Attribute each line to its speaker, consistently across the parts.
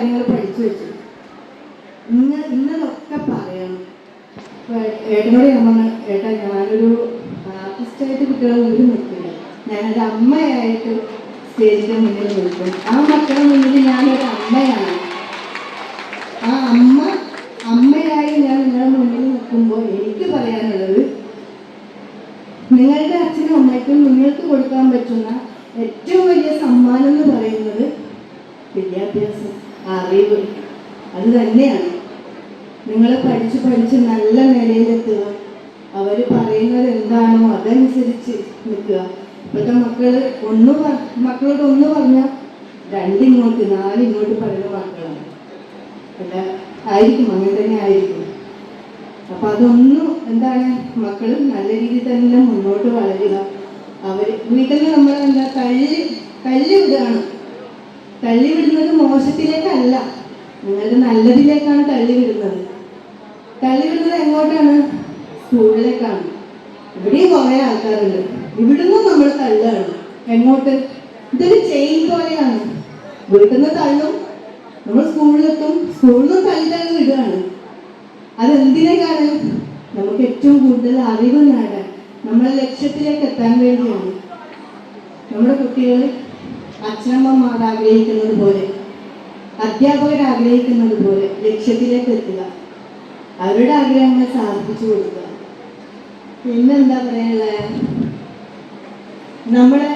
Speaker 1: കാര്യങ്ങൾ പഠിച്ചു വെച്ചു. ഇന്ന് ഇന്നതൊക്കെ പറയണം. ഏട്ടനോട് ഞാൻ ഏട്ടാ ഞാനൊരു ആർട്ടിസ്റ്റായിട്ട് കുട്ടികളെ മുന്നിൽ നിൽക്കില്ല ഞാനൊരു അമ്മയായിട്ട് സ്റ്റേജിന്റെ മുന്നിൽ നിൽക്കും ആ മക്കളുടെ മുന്നിൽ ഞാനൊരു അമ്മയാണ്. ആ അമ്മ അമ്മയായി ഞാൻ നിങ്ങളുടെ മുന്നിൽ നിൽക്കുമ്പോൾ എനിക്ക് പറയാനുള്ളത് നിങ്ങളുടെ അച്ഛനും അമ്മയ്ക്കും നിങ്ങൾക്ക് കൊടുക്കാൻ പറ്റുന്ന ഏറ്റവും വലിയ സമ്മാനം എന്ന് പറയുന്നത് വിദ്യാഭ്യാസം അറിവ് അത് തന്നെയാണ്. നിങ്ങൾ പഠിച്ച് പഠിച്ച് നല്ല നിലയിലെത്തുക. അവർ പറയുന്നത് എന്താണോ അതനുസരിച്ച് നിൽക്കുക. ഇപ്പോഴത്തെ മക്കൾ ഒന്ന് മക്കളോട് ഒന്ന് പറഞ്ഞാൽ രണ്ടിങ്ങോട്ട് നാലിങ്ങോട്ട് പറയുന്ന മക്കളാണ്. അല്ല ആയിരിക്കും അങ്ങനെ തന്നെ ആയിരിക്കും. അപ്പം അതൊന്നും എന്താണ് മക്കൾ നല്ല രീതിയിൽ തന്നെ മുന്നോട്ട് വളരുക. അവർ വീട്ടിൽ നമ്മൾ എന്താ തള്ളി തള്ളി വിടുകയാണ് തള്ളി വിടുന്നത് മോശത്തിലേക്കല്ല. നിങ്ങളുടെ നല്ലതിലേക്കാണ് തള്ളിവിടുന്നത്. തള്ളിവിടുന്നത് എങ്ങോട്ടാണ്? സ്കൂളിലേക്കാണ്. ഇവിടെയും കുറേ ആൾക്കാരുണ്ട്. ഇവിടുന്നും നമ്മൾ തള്ളുകയാണ്. എങ്ങോട്ട്? ഇതൊരു ചെയിൻ പോലെയാണ്. വീട്ടിൽ നിന്ന് തള്ളും നമ്മൾ സ്കൂളിലെത്തും. സ്കൂളിൽ നിന്ന് തള്ളി തള്ളി വിടുകയാണ്. അതെന്തിനേക്കാണ് നമുക്ക് ഏറ്റവും കൂടുതൽ അറിവ് നേടാൻ നമ്മളെ ലക്ഷ്യത്തിലേക്ക് എത്താൻ വേണ്ടിയാണ്. നമ്മുടെ കുട്ടികൾ അച്ഛനമ്മമാർ ആഗ്രഹിക്കുന്നത് പോലെ അധ്യാപകർ ആഗ്രഹിക്കുന്നത് പോലെ ലക്ഷ്യത്തിലേക്ക് എത്തുക. അവരുടെ ആഗ്രഹങ്ങൾ സാധിപ്പിച്ചു കൊടുക്കുക. പിന്നെന്താ പറയാനുള്ളത് നമ്മുടെ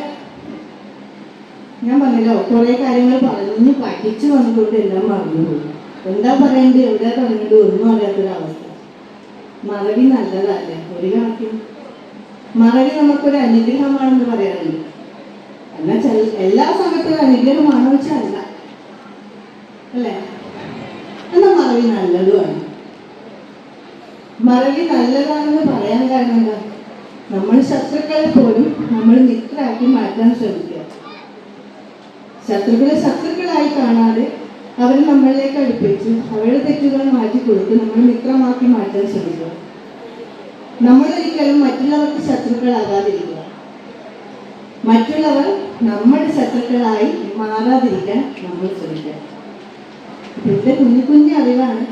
Speaker 1: ഞാൻ പറഞ്ഞല്ലോ കുറെ കാര്യങ്ങൾ പറഞ്ഞു പഠിച്ചു വന്നുകൊണ്ട് എല്ലാം മറന്നു പോയി എന്താ പറയേണ്ടത്? എവിടെ തുടങ്ങേണ്ടത്? ഒന്നും അറിയാത്തൊരവസ്ഥ. മറവി നല്ലതല്ലേ? ഒരു കണക്കിന്. മറവി നമുക്കൊരു അനുഗ്രഹമാണെന്ന് പറയാറുണ്ട്. എന്നാൽ എല്ലാ സമയത്തും അനുഗ്രഹമാണോ വെച്ചാൽ അല്ല അല്ലേ? എന്നാൽ മറവി നല്ലതുമാണ്. മറവി നല്ലതാണെന്ന് പറയാൻ കാരണം എന്താ? നമ്മൾ ശത്രുക്കളെ പോലും നമ്മൾ മിത്രമാക്കി മാറ്റാൻ ശ്രമിക്കുക. ശത്രുക്കളെ ശത്രുക്കളായി കാണാതെ അവരെ നമ്മളിലേക്ക് അടുപ്പിച്ച് അവരുടെ തെറ്റുകൾ മാറ്റി കൊടുത്ത് നമ്മൾ മിത്രമാക്കി മാറ്റാൻ ശ്രമിക്കുക. നമ്മളൊരിക്കലും മറ്റുള്ളവർക്ക് ശത്രുക്കളാകാതിരിക്കുക. മറ്റുള്ളവർ നമ്മുടെ ശത്രുക്കളായി മാറാതിരിക്കാൻ നമ്മൾ ശ്രമിക്കാം ഇതിന്റെ കുഞ്ഞു കുഞ്ഞു അറിവാണ്.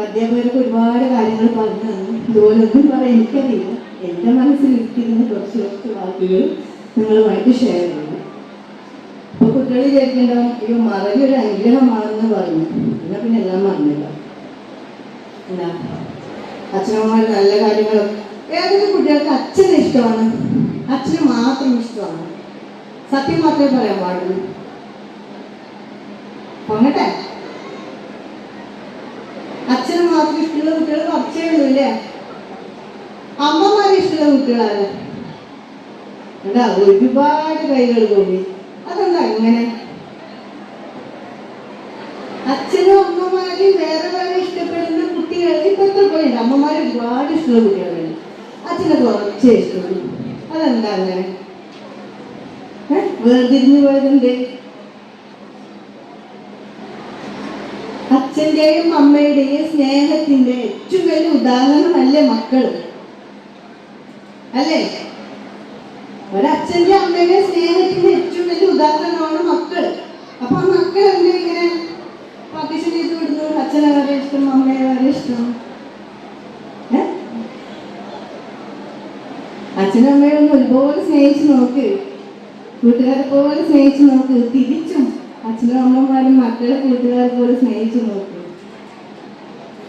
Speaker 1: അധ്യാപകർക്ക് ഒരുപാട് കാര്യങ്ങൾ പറഞ്ഞു തന്നു. ഇതുപോലൊന്നും പറയാൻ എനിക്കറിയില്ല. എന്റെ മനസ്സിൽ ഇരിക്കുന്ന കുറച്ച് കുറച്ച് വാക്കുകൾ നിങ്ങളുമായിട്ട് ഷെയർ ചെയ്യുന്നു. അപ്പൊ കുട്ടികൾ വിചാരിക്കേണ്ടാവും അയ്യോ മറവി ഒരു അനുഗ്രഹമാണെന്ന് പറഞ്ഞു. എന്നാ പിന്നെ എല്ലാം മറന്നില്ല. എന്നാ? അച്ഛനമ്മമാർ നല്ല കാര്യങ്ങളും ഏതൊക്കെ കുട്ടികൾക്ക് അച്ഛനെ ഇഷ്ടമാണ്? അച്ഛന് മാത്രം ഇഷ്ടമാണ്? സത്യം മാത്രമേ പറയാൻ പാടുള്ളൂ. പൊങ്ങട്ടെ? അച്ഛനും മാത്രം ഇഷ്ടമുള്ള കുട്ടികൾ കുറച്ചേ ഉള്ളൂ അമ്മമാരെ ഇഷ്ടമുള്ള കുട്ടികളാണ്. എന്താ ഒരുപാട് കൈകൾ തോന്നി അതെന്താ അങ്ങനെ അച്ഛനും അമ്മമാരെയും വേറെ വേറെ ഇഷ്ടപ്പെടുന്ന കുട്ടികൾ ഇപ്പൊ എത്ര പേരുണ്ട്? അമ്മമാരെ ഒരുപാട് ഇഷ്ടമുള്ള കുട്ടികളുണ്ട് അച്ഛനെ കുറച്ചേ ഇഷ്ടമുള്ളൂ അതെന്താ അങ്ങനെ? വേർതിരിഞ്ഞു പോയതുണ്ട് അച്ഛന്റെയും അമ്മയുടെയും സ്നേഹത്തിന്റെ ഏറ്റവും വലിയ ഉദാഹരണമല്ലേ മക്കൾ അല്ലേ? ഒരച്ഛന്റെ അമ്മയുടെ സ്നേഹത്തിന്റെ ഏറ്റവും വലിയ ഉദാഹരണമാണ് മക്കൾ അപ്പൊ ആ മക്കൾ എന്താ ഇങ്ങനെ പാർട്ടീഷൻ ചെയ്ത് വിടുന്നു അച്ഛനെ വളരെ ഇഷ്ടം അമ്മയെ വളരെ ഇഷ്ടം? അച്ഛനും അമ്മയോടൊന്ന് ഒരുപോലെ സ്നേഹിച്ച് നോക്ക്. കൂട്ടുകാരെ പോലെ സ്നേഹിച്ചു നോക്ക്. തിരിച്ചും അച്ഛനും അമ്മമാരും മക്കളെ കൂട്ടുകാരെ പോലെ സ്നേഹിച്ചു നോക്ക്.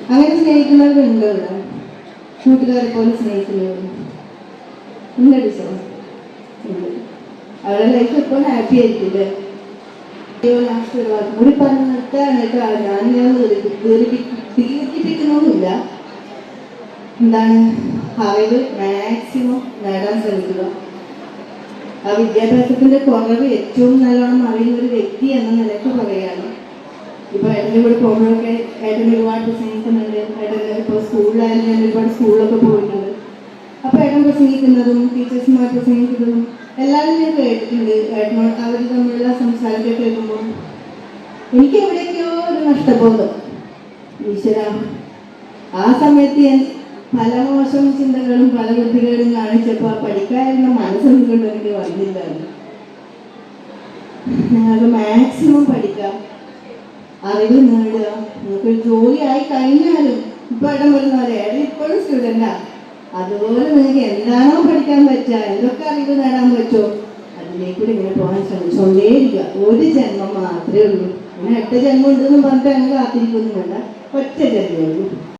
Speaker 1: അങ്ങനെ സ്നേഹിക്കുന്നവരുണ്ടോ ഇവിടെ കൂട്ടുകാരെ പോലെ ഉണ്ട് അവരുടെ ലൈഫ് എപ്പോഴും ഹാപ്പി ആയിരിക്കില്ലേ ലാസ്റ്റ് ഒരു പറഞ്ഞ് ഞാൻ ഞാൻ എന്താണ്? അറിവ് മാക്സിമം നേടാൻ ശ്രമിക്കുക. ആ വിദ്യാഭ്യാസത്തിന്റെ കുറവ് ഏറ്റവും നല്ലോണം അറിയുന്ന ഒരു വ്യക്തി എന്ന നിലയ്ക്ക് പറയുകയാണ് ഇപ്പൊ ഏട്ടന്റെ കൂടെ പോകുമ്പോഴൊക്കെ ഏട്ടൻ ഒരുപാട് പ്രസംഗിക്കുന്നുണ്ട്. ഏട്ടൻ ഇപ്പോൾ സ്കൂളിലായാലും ഞാൻ ഒരുപാട് സ്കൂളിലൊക്കെ പോയിട്ടുണ്ട്. അപ്പൊ ഏട്ടൻ പ്രസംഗിക്കുന്നതും ടീച്ചേഴ്സുമാർ പ്രസംഗിക്കുന്നതും എല്ലാവരും ഞാൻ കേട്ടിട്ടുണ്ട്. ഏട്ടനോട് അവർ തമ്മിലുള്ള സംസാരമൊക്കെ കേൾക്കുമ്പോൾ എനിക്ക് എവിടെയൊക്കെയോ ഒരു നഷ്ടബോധം. ഈശ്വര ആ സമയത്ത് ഞാൻ പല മോശം ചിന്തകളും പല ബുദ്ധികളും കാണിച്ചപ്പോൾ പഠിക്കാനുള്ള മനസ്സൊന്നും എനിക്ക് വന്നില്ലായിരുന്നു. നിങ്ങൾക്ക് മാക്സിമം പഠിക്കാം. അറിവ് നേടുക. നിങ്ങൾക്ക് ജോലി ആയി കഴിഞ്ഞാലും ഇപ്പൊ ഇടം വരുന്ന പോലെ ഏട്ടൻ ഇപ്പോഴും സ്റ്റുഡന്റാ അതുപോലെ നിങ്ങൾക്ക് എന്താണോ പഠിക്കാൻ പറ്റുക എന്തൊക്കെ അറിവ് നേടാൻ പറ്റുമോ അതിലേക്കൂടെ ഇങ്ങനെ പോകാൻ ശ്രമിച്ചുകൊണ്ടേയിരിക്കുക. ഒരു ജന്മം മാത്രമേ ഉള്ളൂ. അങ്ങനെ എട്ട് ജന്മം ഉണ്ടെന്ന് പറഞ്ഞിട്ട് അങ്ങ് കാത്തിരിക്കുന്നു വേണ്ട. ഒറ്റ ജന്മേ ഉള്ളൂ.